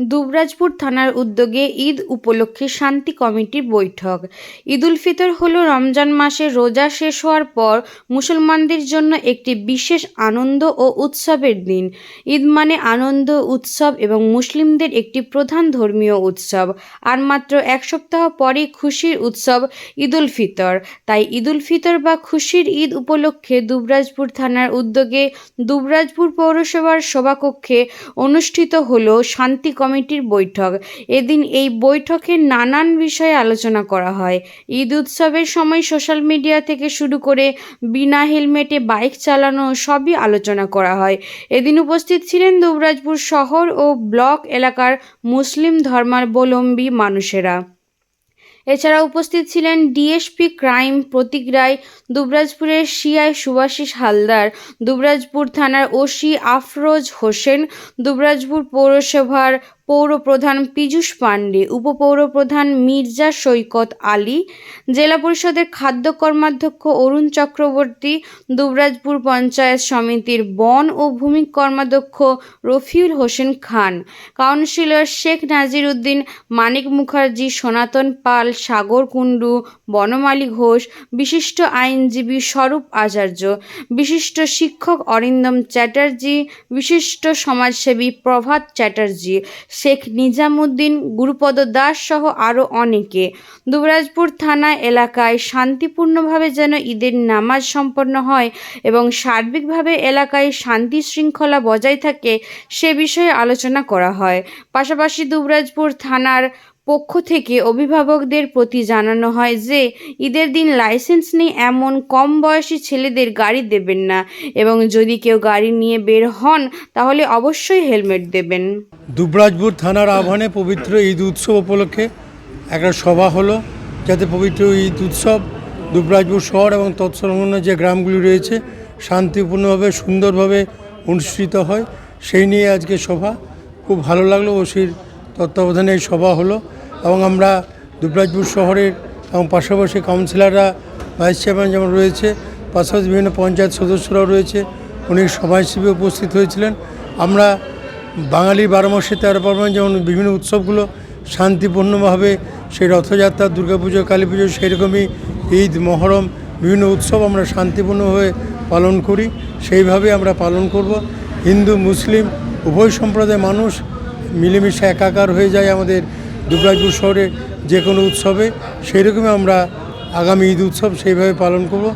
দুবরাজপুর থানার উদ্যোগে ঈদ উপলক্ষে শান্তি কমিটির বৈঠক। ঈদুল ফিতর হল রমজান মাসে রোজা শেষ হওয়ার পর মুসলমানদের জন্য একটি বিশেষ আনন্দ ও উৎসবের দিন। ঈদ মানে আনন্দ, উৎসব এবং মুসলিমদের একটি প্রধান ধর্মীয় উৎসব। আর মাত্র এক সপ্তাহ পরেই খুশির উৎসব ঈদুল ফিতর। তাই ঈদুল ফিতর বা খুশির ঈদ উপলক্ষে দুবরাজপুর থানার উদ্যোগে দুবরাজপুর পৌরসভার সভাকক্ষে অনুষ্ঠিত হল শান্তি কমিটির বৈঠক। এদিন এই বৈঠকে নানান বিষয়ে আলোচনা করা হয়। ঈদ উৎসবের সময় সোশ্যাল মিডিয়া থেকে শুরু করে বিনা হেলমেটে বাইক চালানো সবই আলোচনা করা হয়। এদিন উপস্থিত ছিলেন দুবরাজপুর শহর ও ব্লক এলাকার মুসলিম ধর্মাবলম্বী মানুষেরা। এছাড়া উপস্থিত ছিলেন ডিএসপি ক্রাইম প্রতীক রায়, দুবরাজপুরের সিআই সুভাষিস হালদার, দুবরাজপুর থানার ওসি আফরোজ হোসেন, দুবরাজপুর পৌরসভার পৌরপ্রধান পীযূষ পাণ্ডে, উপপৌরপ্রধান মির্জা সৈকত আলী, জেলা পরিষদের খাদ্য কর্মাধ্যক্ষ অরুণ চক্রবর্তী, দুবরাজপুর পঞ্চায়েত সমিতির বন ও ভূমি কর্মাধ্যক্ষ রফিউল হোসেন খান, কাউন্সিলর শেখ নাজির উদ্দিন, মানিক মুখার্জি, সনাতন পাল, সাগর কুণ্ডু, বনমালী ঘোষ, বিশিষ্ট আইনজীবী স্বরূপ আচার্য, বিশিষ্ট শিক্ষক অরিন্দম চ্যাটার্জি, বিশিষ্ট সমাজসেবী প্রভাত চ্যাটার্জি শেখ নিজামুদ্দিন, গুরুপদ দাস সহ আরও অনেকে। দুবরাজপুর থানা এলাকায় শান্তিপূর্ণভাবে যেন ঈদের নামাজ সম্পন্ন হয় এবং সার্বিকভাবে এলাকায় শান্তি শৃঙ্খলা বজায় থাকে সে বিষয়ে আলোচনা করা হয়। পাশাপাশি দুবরাজপুর থানার পক্ষ থেকে অভিভাবকদের প্রতি জানানো হয় যে, ঈদের দিন লাইসেন্স নেই এমন কম বয়সী ছেলেদের গাড়ি দেবেন না এবং যদি কেউ গাড়ি নিয়ে বের হন, তাহলে অবশ্যই হেলমেট দেবেন। দুবরাজপুর থানার আহ্বানে পবিত্র ঈদ উৎসব উপলক্ষে একটা সভা হলো, যাতে পবিত্র ঈদ উৎসব দুবরাজপুর শহর এবং তৎসংলগ্ন যে গ্রামগুলি রয়েছে, শান্তিপূর্ণভাবে, সুন্দরভাবে অনুষ্ঠিত হয়। সেই নিয়ে আজকে সভা। খুব ভালো লাগল ওসির তত্ত্বাবধানে এই সভা হলো এবং আমরা দুবরাজপুর শহরের এবং পাশাপাশি কাউন্সিলররা, ভাইস চেয়ারম্যান যেমন রয়েছে, পাশাপাশি বিভিন্ন পঞ্চায়েত সদস্যরাও রয়েছে, উনি সভা হিসেবে উপস্থিত হয়েছিলেন। আমরা বাঙালি বারো মাসে তেরো পার্বণ যেমন বিভিন্ন উৎসবগুলো শান্তিপূর্ণভাবে সেই রথযাত্রা, দুর্গাপুজো কালী পুজো সেরকমই ঈদ, মহরম, বিভিন্ন উৎসব আমরা শান্তিপূর্ণভাবে পালন করি। সেইভাবে আমরা পালন করব। হিন্দু, মুসলিম, উভয় সম্প্রদায়ের মানুষ মিলেমিশে একাকার হয়ে যায় আমাদের দুবরাজপুর শহরে যে কোনো উৎসবে সেই রকমই আমরা আগামী ঈদ উৎসব সেইভাবে পালন করব।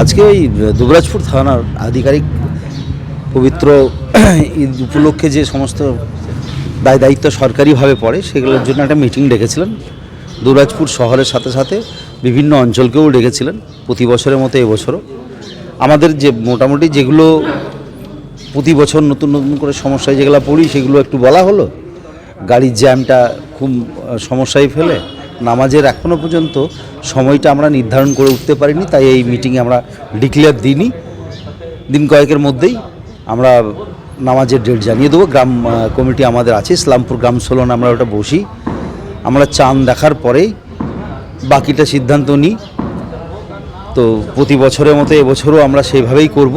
আজকে ওই দুবরাজপুর থানার আধিকারিক পবিত্র ঈদ উপলক্ষে যে সমস্ত দায় দায়িত্ব সরকারিভাবে পড়ে, সেগুলোর জন্য একটা মিটিং ডেকেছিলেন। দুবরাজপুর শহরের সাথে সাথে বিভিন্ন অঞ্চলকেও ডেকেছিলেন প্রতি বছরের মতো এবছরও। আমাদের যে মোটামুটি যেগুলো প্রতি বছর নতুন নতুন করে সমস্যায় যেগুলো পড়ি, সেগুলো একটু বলা হলো? গাড়ির জ্যামটা খুব সমস্যায় ফেলে? নামাজের এখনও পর্যন্ত সময়টা আমরা নির্ধারণ করে উঠতে পারিনি, তাই এই মিটিংয়ে আমরা ডিক্লেয়ার দিইনি। দিন কয়েকের মধ্যেই আমরা নামাজের ডেট জানিয়ে দেবো। গ্রাম কমিটি আমাদের আছে, ইসলামপুর গ্রাম সোলন আমরা ওটা বসি। আমরা চাঁদ দেখার পরেই বাকিটা সিদ্ধান্ত নিই। তো প্রতি বছরের মতো এবছরও আমরা সেইভাবেই করব।